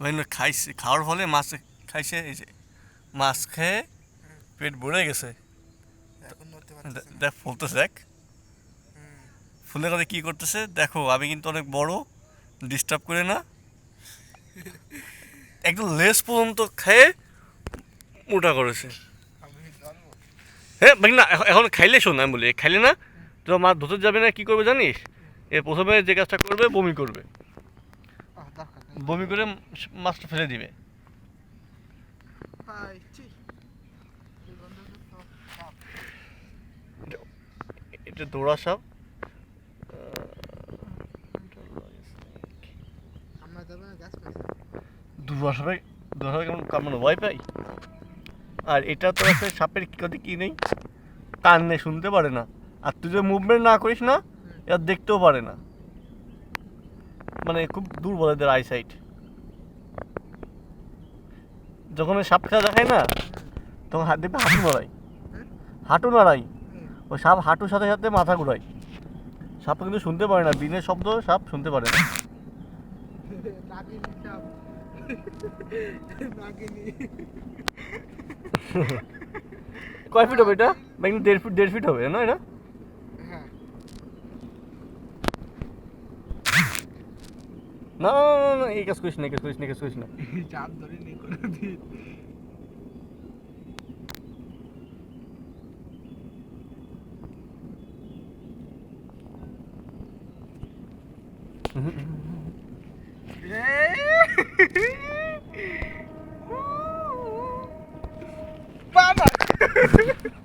বিভিন্ন খাইছে খাওয়ার ফলে মাছ খাইছে এই যে মাছ খেয়ে পেট ভরে গেছে। দেখ ফুলতেছে দেখ। ফুলের কথা কী করতেছে? দেখো আমি কিন্তু অনেক বড় ডিস্টার্ব করে না। একদম লেস পর্যন্ত খেয়ে মোটা করেছে। হ্যাঁ না এখন- খাইলে শোন আমি বলি খাইলে না তো মাছ ধরতে যাবে না কি করবে জানিস? এ প্রথমে যে কাজটা করবে বমি করবে। বমি করে মাছটা ফেলে দিবে। এটা দৌড়া সাপ। দৌড়া দৌড়া কেমন কামড়ানো? ভয় পাই? আর এটা তো আছে সাপের কি কথা কি নেই? কান নেই শুনতে পারে না। আর তুই যদি মুভমেন্ট না করিস না এরা দেখতেও পারে না। মানে খুব দুর্বল এদের আইসাইট যখন ওই সাপ খেলা দেখায় না তখন হাত দেখবে হাঁটু নাড়াই হাঁটু নাড়াই। ওই সাপ হাঁটুর সাথে সাথে মাথা ঘুরায়। সাপ কিন্তু শুনতে পারে না। দিনের শব্দ সাপ শুনতে পারে না। কয় ফিট হবে এটা? দেড় ফিট দেড় ফিট হবে না এটা? না না, না, না, না এই কাজ করিস না এই কাজ করিস না এই কাজ করিস না চাপ ধরে নি কোনোদিন বাবা নাগিন